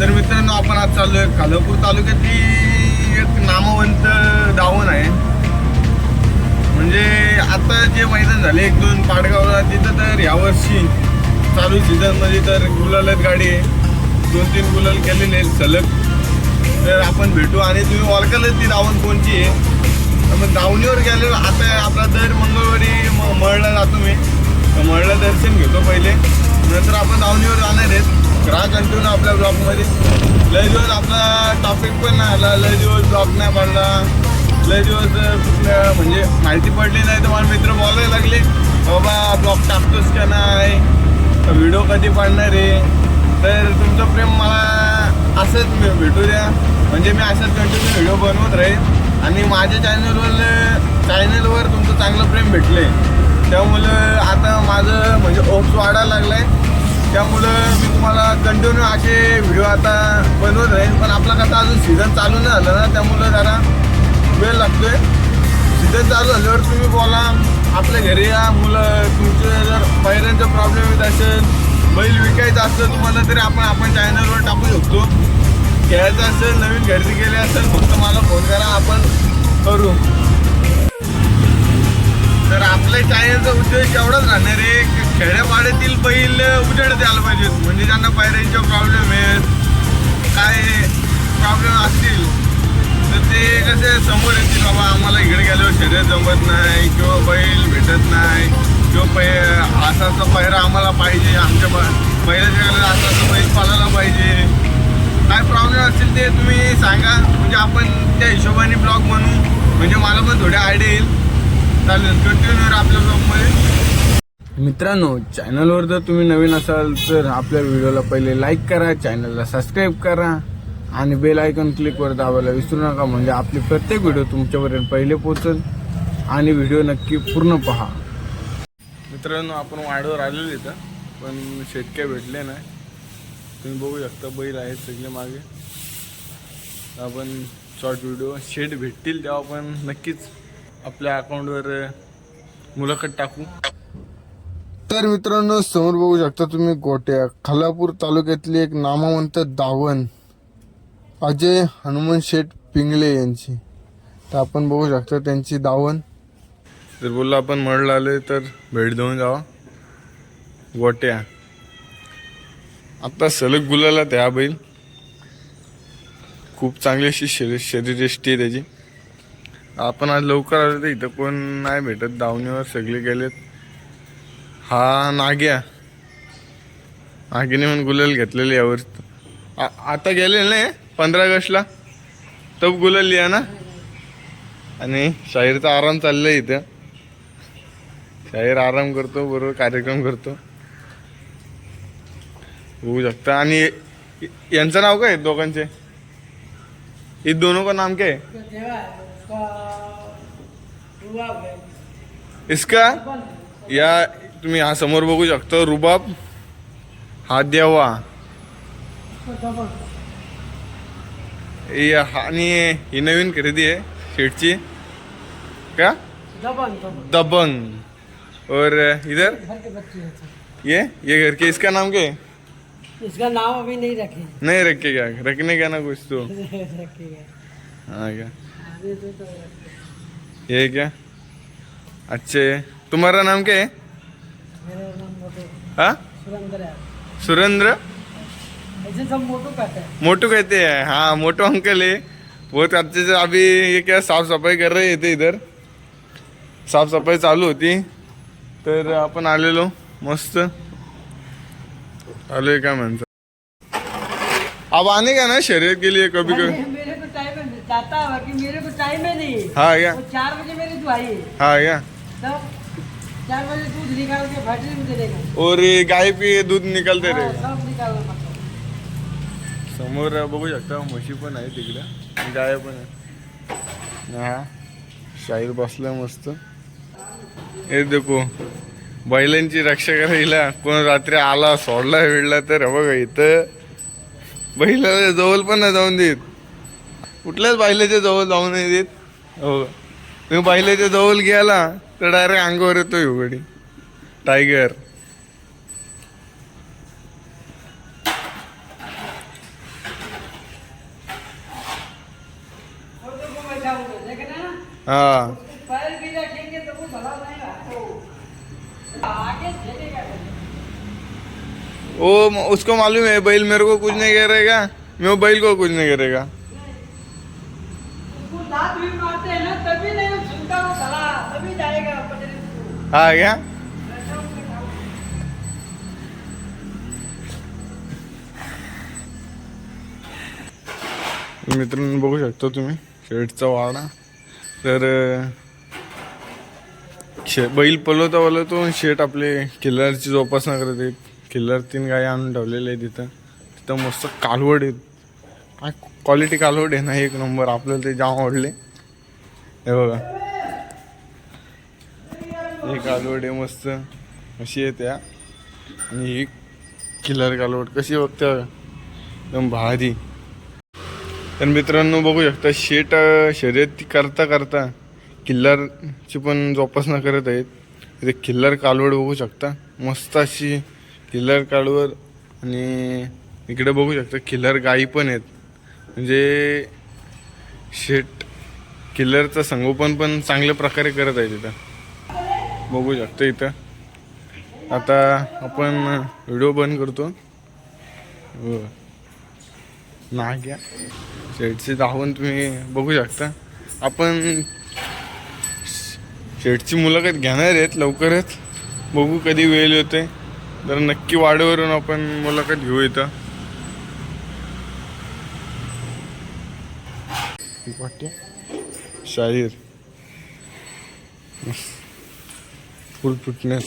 तर मित्रांनो आपण आज चाललोय खालापूर तालुक्यातली एक नामवंत दावण आहे. म्हणजे आता जे मैदान झाले एक दोन पाडगावला तिथं तर यावर्षी चालू सीझनमध्ये तर गुलालच गाडी आहे. दोन तीन गुलाल केलेले आहेत सलग. तर आपण भेटू आणि तुम्ही ओळखालच ती दावण कोणची आहे. तर मग दावणीवर गेलेलो आता आपला दर मंगळवारी मळला जातो मी. मळला दर्शन घेतो पहिले. नंतर आपण दावणीवर जाणार आहेत. ग्राहक कंटिन्यू आपल्या ब्लॉगमध्ये लय दिवस आपला टॉपिक पण नाही आला. लय दिवस ब्लॉग नाही पडला लय दिवस म्हणजे माहिती पडली नाही तर मला मित्र बोलायला लागले. बाबा ब्लॉग टाकतोस का नाही? व्हिडिओ कधी पाडणार आहे? तर तुमचं प्रेम मला असंच भेटू द्या. म्हणजे मी असंच कंटिन्यू व्हिडिओ बनवत राहील आणि माझ्या चॅनलवर चॅनलवर तुमचं चांगलं प्रेम भेटलं आहे त्यामुळं आता माझं म्हणजे ओप्स वाढायला लागलं आहे त्यामुळं मी तुम्हाला कंटिन्यू असे व्हिडिओ आता बनवत राहील पण आपला कसं अजून सीझन चालू नाही झालं ना त्यामुळं जरा वेळ लागतोय. सीझन चालू झाल्यावर तुम्ही बोला आपल्या घरी या. मुलं तुमचे जर पैऱ्यांचा प्रॉब्लेम येत असेल बैल विकायचा असेल तुम्हाला तरी आपण आपण चॅनलवर टाकू शकतो. घ्यायचं असेल नवीन खरेदी केली असेल फक्त मला फोन करा आपण करू. तर आपल्या चॅनलचा उद्देश एवढाच राहणार आहे की खेड्यापाड्यातील बैल उजेड द्यायला पाहिजेत. म्हणजे ज्यांना पायऱ्यांचे प्रॉब्लेम आहेत काय प्रॉब्लेम असतील तर ते कसे समोर येतील बाबा आम्हाला इकडे गेल्यावर शरीर जमत नाही किंवा बैल भेटत नाही. किंवा पै असा असा आम्हाला पाहिजे आमच्या पहिल्याच्या बैलाच्या गेल्यावर असा असा बैल पालायला पाहिजे. काय प्रॉब्लेम असतील ते तुम्ही सांगा. म्हणजे आपण त्या हिशोबाने ब्लॉग म्हणू म्हणजे मला पण थोडे आयडिया येईल. चालेल. कंटिन्यू आपल्या ब्लॉगमध्ये. मित्रांनो चॅनलवर जर तुम्ही नवीन असाल तर आपल्या व्हिडिओला पहिले लाईक करा चॅनलला सबस्क्राईब करा आणि बेल आयकॉन क्लिकवर दाबायला विसरू नका म्हणजे आपली प्रत्येक व्हिडिओ तुमच्यापर्यंत पहिले पोचल आणि व्हिडिओ नक्की पूर्ण पहा. मित्रांनो आपण वाड्यावर आलेलो इथं पण शेटक्या भेटले नाही. तुम्ही बघू शकता बैल आहेत सगळे मागे. आपण शॉर्ट व्हिडिओ शेट भेटतील तेव्हा आपण नक्कीच आपल्या अकाउंटवर मुलाखत टाकू. तर मित्रांनो समोर बघू शकता तुम्ही गोट्या. खालापूर तालुक्यातली एक नामवंत दावण अजय हनुमान शेठ पिंगले यांची. तर आपण बघू शकता त्यांची दावण जर बोललो आपण मळला आले तर भेट देऊन जावा. गोट्या. आता सलग गुलाला त्या बैल. खूप चांगली अशी शरीर शरीरयष्टी आहे त्याची. आपण आज लवकर आलो तर इथं कोण नाही भेटत. दावणीवर सगळे गेलेत. हा नाग्या. नागीने म्हणून गुलाल घेतलेले यावर आता गेले नाही पंधरा ऑगस्टला. तब गुलाल लिहा ना. आणि शाहीरचा आराम चाललाय इथं. शाहीर आराम करतो बरोबर कार्यक्रम करतो. होऊ शकतं. आणि यांचं नाव काय दोघांचे? हे दोनों का नाम काय इसका या तुम्ही हा समोर बघू शकता रुबाब. हा देवा आणि ही नवीन खरेदी आहे शेटची का? दबंग. और इधर। ये ये घर के इसका नाम क्या है? इसका नाम अभी नहीं रखे नहीं रखे क्या? रखने का ना कुछ तो। रखेगा हाँ क्या। ये क्या अच्छे तुम्हारा नाम क्या है मेरा नाम हाँ सुरेंद्र है सुरेंद्र ऐसे सब मोटू कहते हैं मोटू कहते हैं हाँ मोटू अंकल है बहुत अच्छे से अभी ये क्या साफ सफाई कर रहे थे इधर साफ सफाई चालू होती तर आपण आलेलो मस्त आलोय काय म्हणतो अब आने का ना शर्यत के लिए कभी कभी अरे, मेरे को टाइम है चाहता है कि मेरे को टाइम है नहीं। हाँ क्या वो चार बजे मेरी दुआई है। हाँ क्या तब चार बजे दूध निकाल के में देगा और ये गाय पे दूध निकलते रहे। सब। समोर बघू शकता म्हशी पण आहे तिकडे गाय पण आहे हा शाहीर बसलाय मस्त। हे देखो बैलांची रक्षा करायला कोण रात्री आला सोडला वेळला तर बघा इथं बैलाला जवळ पण जाऊन देत। कुठल्याच बाहिल्याच्या जवळ जाऊ नाही देत. हो. तुम्ही बाहिल्याच्या जवळ गेला तर डायरेक्ट अंगावर येतो उघडी. टायगर हा. ओ उसको मालूम है बैल मेरे को कुछ नहीं करेगा मैं बैल को कुछ नहीं करेगा को हा मित्रांनो बघू शकता तुम्ही शेडचा वाडा. तर शे बैल पलवता पलवतो शेट आपले किल्लारची जोपासना करत आहेत. किल्लार तीन गाय आणून ठेवलेले आहेत तिथं तिथं मस्त कालवड आहेत. काय क्वालिटी कालवड आहे ना एक नंबर. आपल्याला ते जाम आवडले. हे बघा. हे कालवड आहे मस्त अशी आहे त्या. आणि ही किल्लर कालवड कशी बघता एकदम भारी. तर मित्रांनो बघू शकता शेट शर्यती शर्यत करता करता किल्लरची पण जोपासना करत आहेत. इथे किल्लर कालवड बघू शकता. मस्त अशी किल्लर कालवड. आणि इकडे बघू शकता किल्लर गाई पण आहेत. म्हणजे शेट किल्लरचं संगोपन पण चांगल्या प्रकारे करत आहे तिथं बघू शकतो इथं. आता आपण व्हिडिओ बंद करतो. हो. ना घ्या शेटची धावून तुम्ही बघू शकता. आपण शेटची मुलाखत घेणार आहेत लवकरच. बघू कधी वेळ होते तर नक्की वाडीवरून आपण मुलाखत घेऊ इथं. वाटते शाहीर. por, por, né?